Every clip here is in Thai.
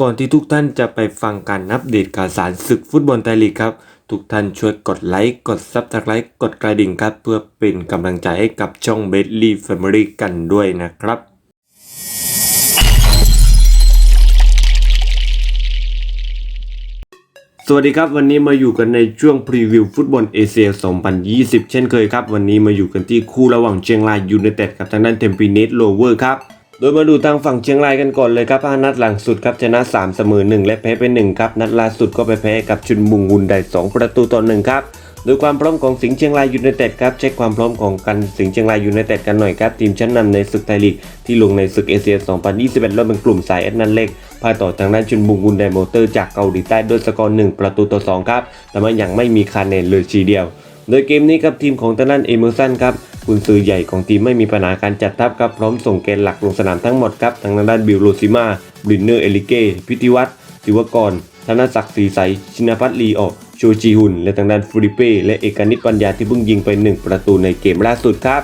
ก่อนที่ทุกท่านจะไปฟังการอัปเดตข่าวสารศึกฟุตบอลไทยลีกครับ ทุกท่านช่วยกดไลค์ กดซับสไครต์กดกระดิ่งครับ เพื่อเป็นกำลังใจให้กับช่องเบสลี่แฟมิลี่กันด้วยนะครับ สวัสดีครับ วันนี้มาอยู่กันในช่วงพรีวิวฟุตบอลเอเชีย2020 เช่นเคยครับ วันนี้มาอยู่กันที่คู่ระหว่างเชียงรายยูไนเต็ดกับทางด้านเทมปีเนสโลเวอร์ครับ โดยมาดูทางฝั่งเชียงรายกันก่อนเลยครับ5นัดหลังสุดครับชนะ3เสมอ1และแพ้ไป1ครับนัดล่าสุดก็ไปแพ้กับชุนบุงวุนได้2ประตูต่อ1ครับโดยความพร้อมของสิงห์เชียงรายยูไนเต็ดครับเช็คความพร้อมของกันสิงห์เชียงรายยูไนเต็ดกันหน่อยครับทีมชั้นนำในศึกไทยลีกที่ลงในศึกเอเชีย 2021รอบเป็นกลุ่มสายเอสนันเล็กพ่ายต่อทางด้านชุนบุงวุนไดโมเตอร์จากเกาหลีใต้ด้วยสกอร์1ประตูต่อ2ครับแต่ว่ายังไม่มีคะแนนเลยทีเดียว โดยเกมนี้ครับทีมของทางด้านเอเมอร์สันครับกุนซือใหญ่ของทีมไม่มีปัญหาการจัดทัพครับพร้อมส่งแกนหลักลงสนามทั้งหมดครับทางด้านบิลโรซิมาบรินเนอร์เอลิเกพิธิวัตรศิวกรธนศักดิ์ศรีใส ชินพัฒน์ลีออกโชจีฮุน และทางด้านฟูริเป้ และเอกนิตปัญญาที่เพิ่งยิงไป 1 ประตูในเกมล่าสุดครับ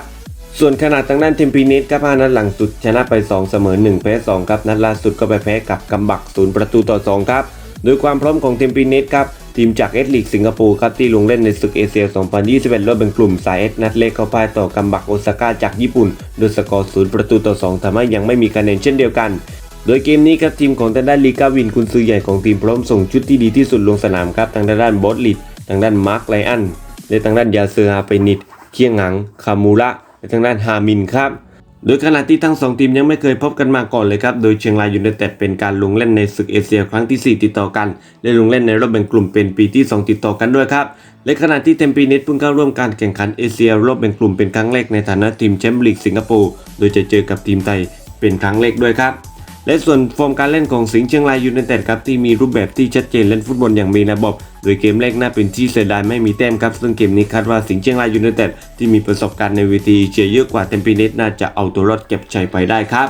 ส่วนขนาดทางด้านเทมปีเนสครับนัดหลังสุดชนะไป 2 เสมอ 1 แพ้ 2 ครับ นัดล่าสุดก็ไปแพ้กับกำบัก 0 ประตูต่อ 2 ครับ โดยความพร้อมของเทมปีเนสครับ ทีมจากเอสลีกสิงคโปร์ครับที่ลงเล่นในศึกเอเชีย 2021รอบเป็นกลุ่มสายเอสนัดเล็กเข้าพ่ายต่อกำบักโอซาก้าจากญี่ปุ่นโดยสกอร์0ประตูต่อ2ทำให้ยังไม่มีคะแนนเช่นเดียวกัน โดยเกมนี้ครับทีมของทางด้านลีกาวินคุณซื้อใหญ่ของทีมพร้อมส่งชุดที่ดีที่สุดลงสนามครับทางด้านบอสลิดทางด้านมาร์คไลอันและทางด้านยาเซอร์ฮาเปนิดเคียงหังคามูระและทางด้านฮามินครับ โดยขณะที่ทั้งสองทีมยังไม่เคยพบกันมาก่อนเลยครับ โดยเชียงรายยูไนเต็ดเป็นการลงเล่นในศึกเอเชียครั้งที่ 4 ติดต่อกัน และลงเล่นในรอบแบ่งกลุ่มเป็นปีที่ 2 ติดต่อกันด้วยครับ และขณะที่เทมปีเนสเพิ่งเข้าร่วมการแข่งขันเอเชียรอบแบ่งกลุ่มเป็นครั้งแรกในฐานะทีมแชมป์ลีกสิงคโปร์ โดยจะเจอกับทีมไทยเป็นครั้งแรกด้วยครับ และส่วนฟอร์มการเล่นของสิงห์เชียงรายยูไนเต็ดครับที่มีรูปแบบที่ชัดเจนเล่นฟุตบอลอย่างมีระบบ โดยเกมแรกน่าเป็นที่เสียดายไม่มีแต้มครับ ซึ่งเกมนี้คาดว่าสิงห์เชียงรายยูไนเต็ดที่มีประสบการณ์ในเวทีเอเชียเยอะกว่าเทมปีเนสน่าจะเอาตัวรอดเก็บชัยไปได้ครับ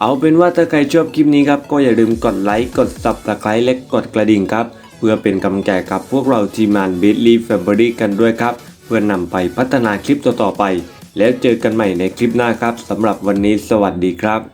เอาเป็นว่าถ้าใครชอบคลิปนี้ครับก็อย่าลืมกดไลค์กด subscribe และกดกระดิ่งครับ เพื่อเป็นกำลังใจกับพวกเราทีมงาน b i t l y Family กันด้วยครับ เพื่อนำไปพัฒนาคลิปต่อๆไป แล้วเจอกันใหม่ในคลิปหน้าครับสำหรับวันนี้สวัสดีครับ